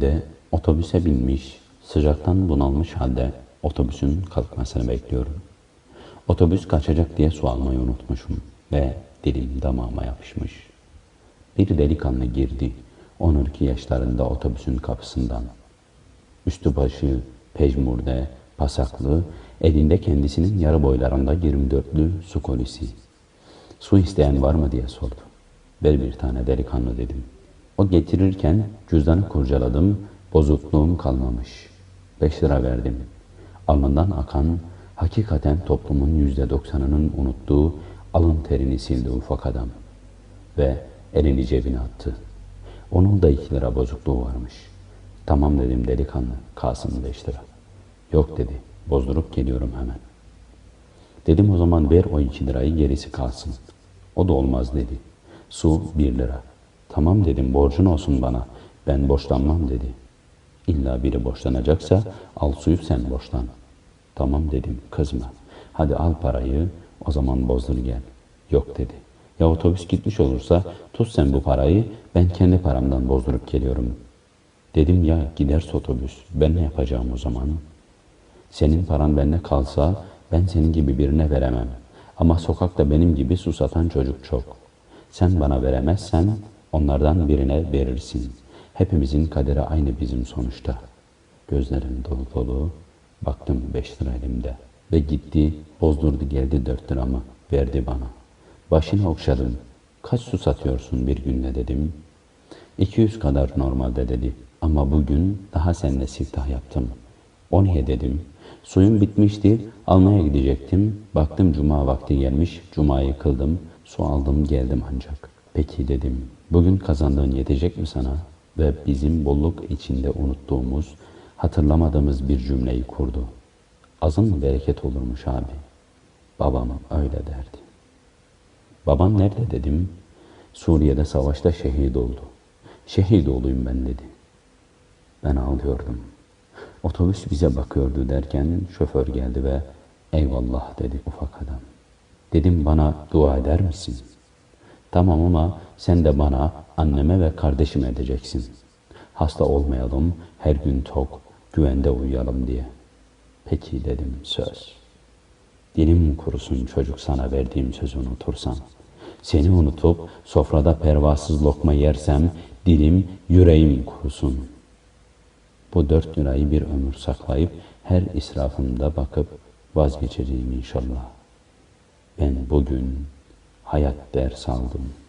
de otobüse binmiş, sıcaktan bunalmış halde otobüsün kalkmasını bekliyorum. Otobüs kaçacak diye su almayı unutmuşum ve dilim damağıma yapışmış. Bir delikanlı girdi 12 yaşlarında otobüsün kapısından. Üstü başı pejmurde, pasaklı, elinde kendisinin yarı boylarında 24'lü su kolisi. Su isteyen var mı diye sordu. Ver bir tane delikanlı dedim. O getirirken cüzdanı kurcaladım, bozukluğum kalmamış. Beş lira verdim. Alnından akan, hakikaten toplumun yüzde doksanının unuttuğu alın terini sildi ufak adam. Ve elini cebine attı. Onun da iki lira bozukluğu varmış. Tamam dedim delikanlı, kalsın beş lira. Yok dedi, bozdurup geliyorum hemen. Dedim o zaman ver o iki lirayı gerisi kalsın. O da olmaz dedi. Su bir lira. Tamam dedim borcun olsun bana. Ben borçlanmam dedi. İlla biri borçlanacaksa al suyu sen borçlan. Tamam dedim kızma. Hadi al parayı o zaman bozdur gel. Yok dedi. Ya otobüs gitmiş olursa tut sen bu parayı ben kendi paramdan bozdurup geliyorum. Dedim ya giderse otobüs ben ne yapacağım o zaman? Senin paran bende kalsa ben senin gibi birine veremem. Ama sokakta benim gibi su satan çocuk çok. Sen bana veremezsen onlardan birine verirsin. Hepimizin kaderi aynı bizim sonuçta. Gözlerim dolu dolu. Baktım beş lira elimde. Ve gitti bozdurdu geldi dört liramı verdi bana. Başını okşadım. Kaç su satıyorsun bir günde dedim. 200 kadar normalde dedi. Ama bugün daha seninle siftah yaptım. O niye dedim. Suyum bitmişti, almaya gidecektim. Baktım cuma vakti gelmiş, cumayı kıldım. Su aldım geldim ancak. Peki dedim, bugün kazandığın yetecek mi sana? Ve bizim bolluk içinde unuttuğumuz, hatırlamadığımız bir cümleyi kurdu. Azın mı bereket olurmuş abi? Babam öyle derdi. Baban nerede dedim. Suriye'de savaşta şehit oldu. Şehit olayım ben dedi. Ben ağlıyordum. Otobüs bize bakıyordu derken şoför geldi ve eyvallah dedi ufak adam. Dedim bana dua eder misin? Tamam ama sen de bana, anneme ve kardeşime edeceksin. Hasta olmayalım, her gün tok, güvende uyuyalım diye. Peki dedim söz. Dilim kurusun çocuk sana verdiğim sözü unutursam. Seni unutup sofrada pervasız lokma yersem dilim, yüreğim kurusun. Bu dört lirayı bir ömür saklayıp her israfımda bakıp vazgeçeceğim inşallah. Ben bugün hayat ders aldım.''